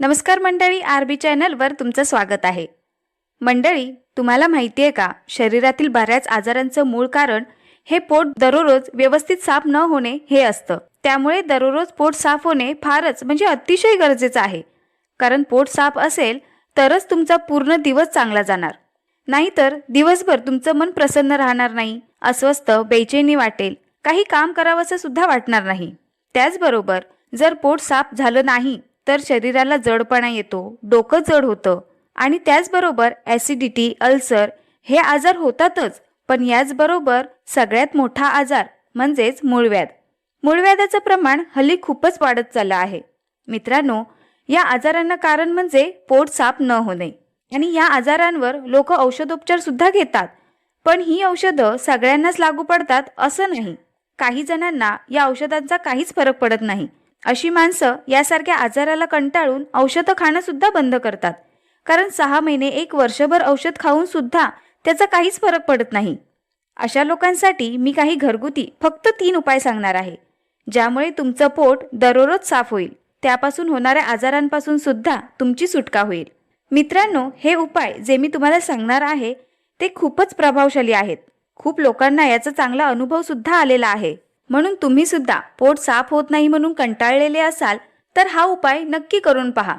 नमस्कार मंडळी R B चॅनलवर तुमचं स्वागत आहे. मंडळी तुम्हाला माहिती आहे का? शरीरातील बऱ्याच आजारांचं मूळ कारण हे पोट दररोज व्यवस्थित साफ न होणे हे असतं. त्यामुळे दररोज पोट साफ होणे फारच म्हणजे अतिशय गरजेचं आहे. कारण पोट साफ असेल तरच तुमचा पूर्ण दिवस चांगला जाणार. नाहीतर दिवसभर तुमचं मन प्रसन्न राहणार नाही अस्वस्थ बेचैनी वाटेल काही काम करावंसं सुद्धा वाटणार नाही. त्याचबरोबर जर पोट साफ झालं नाही तर शरीराला जडपणा येतो डोकं जड होतं आणि त्याचबरोबर ॲसिडिटी अल्सर हे आजार होतातच पण याचबरोबर सगळ्यात मोठा आजार म्हणजेच मूळव्याध. मूळव्याधाचं प्रमाण हल्ली खूपच वाढत चाललं आहे. मित्रांनो या आजारांना कारण म्हणजे पोट साफ न होणे. आणि या आजारांवर लोक औषधोपचार सुद्धा घेतात पण ही औषधं सगळ्यांनाच लागू पडतात असं नाही. काही जणांना या औषधांचा काहीच फरक पडत नाही. अशी माणसं यासारख्या आजाराला कंटाळून औषधं खाणंसुद्धा बंद करतात. कारण सहा महिने एक वर्षभर औषध खाऊन सुद्धा त्याचा काहीच फरक पडत नाही. अशा लोकांसाठी मी काही घरगुती फक्त तीन उपाय सांगणार आहे. ज्यामुळे तुमचं पोट दररोज साफ होईल. त्यापासून होणाऱ्या आजारांपासून सुद्धा तुमची सुटका होईल. मित्रांनो हे उपाय जे मी तुम्हाला सांगणार आहे ते खूपच प्रभावशाली आहेत. खूप लोकांना याचा चांगला अनुभव सुद्धा आलेला आहे. म्हणून तुम्ही सुद्धा पोट साफ होत नाही म्हणून कंटाळलेले असाल तर हा उपाय नक्की करून पहा.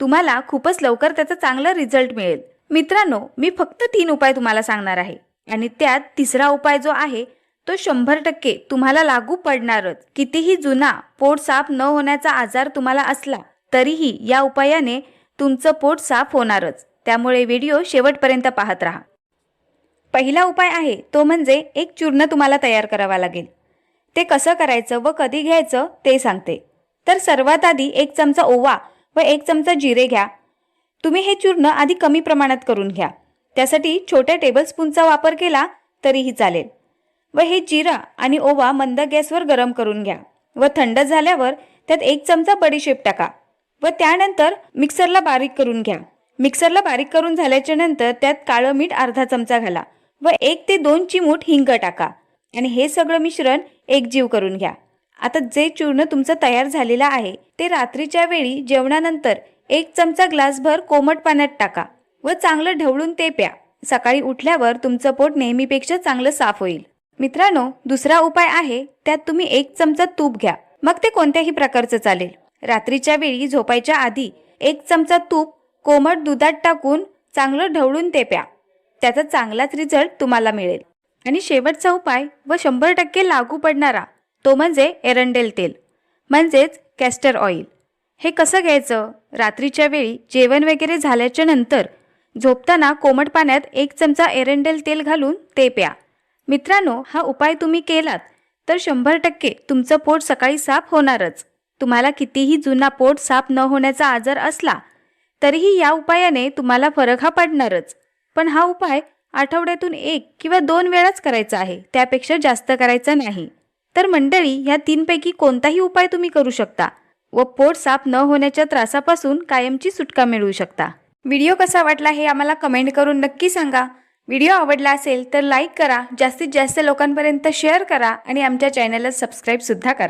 तुम्हाला खूपच लवकर त्याचा चांगला रिझल्ट मिळेल. मित्रांनो मी फक्त तीन उपाय तुम्हाला सांगणार आहे. आणि त्यात तिसरा उपाय जो आहे तो शंभर टक्के तुम्हाला लागू पडणारच. कितीही जुना पोट साफ न होण्याचा आजार तुम्हाला असला तरीही या उपायाने तुमचं पोट साफ होणारच. त्यामुळे व्हिडिओ शेवटपर्यंत पाहत राहा. पहिला उपाय आहे तो म्हणजे एक चूर्ण तुम्हाला तयार करावा लागेल. ते कसं करायचं व कधी घ्यायचं ते सांगते. तर सर्वात आधी एक चमचा ओवा व एक चमचा जिरे घ्या. तुम्ही हे चूर्ण आधी कमी प्रमाणात करून घ्या. त्यासाठी छोट्या टेबलस्पूनचा वापर केला तरीही चालेल. व हे जिरा आणि ओवा मंद गॅसवर गरम करून घ्या. व थंड झाल्यावर त्यात एक चमचा बडीशेप टाका. व त्यानंतर मिक्सरला बारीक करून घ्या. मिक्सरला बारीक करून झाल्याच्यानंतर त्यात काळं मीठ अर्धा चमचा घाला. व एक ते दोन चिमूट हिंग टाका. आणि हे सगळं मिश्रण एकजीव करून घ्या. आता जे चूर्ण तुमचं तयार झालेलं आहे ते रात्रीच्या वेळी जेवणानंतर एक चमचा ग्लासभर कोमट पाण्यात टाका व चांगलं ढवळून ते प्या. सकाळी उठल्यावर तुमचं पोट नेहमीपेक्षा चांगलं साफ होईल. मित्रांनो दुसरा उपाय आहे त्यात तुम्ही एक चमचा तूप घ्या. मग ते कोणत्याही प्रकारचं चालेल. रात्रीच्या वेळी झोपायच्या आधी एक चमचा तूप कोमट दुधात टाकून चांगलं ढवळून ते प्या. त्याचा चांगलाच रिझल्ट तुम्हाला मिळेल. आणि शेवटचा उपाय व शंभर टक्के लागू पडणारा तो म्हणजे एरंडेल तेल म्हणजेच कॅस्टर ऑइल. हे कसं घ्यायचं? रात्रीच्या वेळी जेवण वगैरे झाल्याच्यानंतर झोपताना कोमट पाण्यात एक चमचा एरंडेल तेल घालून ते प्या. मित्रांनो हा उपाय तुम्ही केलात तर शंभर टक्के तुमचं पोट सकाळी साफ होणारच. तुम्हाला कितीही जुना पोट साफ न होण्याचा आजार असला तरीही या उपायाने तुम्हाला फरक हा पडणारच. पण हा उपाय आठवड्यातून एक किंवा दोन वेळाच करायचा आहे त्यापेक्षा जास्त करायचा नाही. तर मंडळी ह्या तीनपैकी कोणताही उपाय तुम्ही करू शकता व पोट साफ न होण्याच्या त्रासापासून कायमची सुटका मिळवू शकता. व्हिडिओ कसा वाटला हे आम्हाला कमेंट करून नक्की सांगा. व्हिडिओ आवडला असेल तर लाईक करा जास्तीत जास्त लोकांपर्यंत शेअर करा आणि आमच्या चॅनलला सबस्क्राईबसुद्धा करा.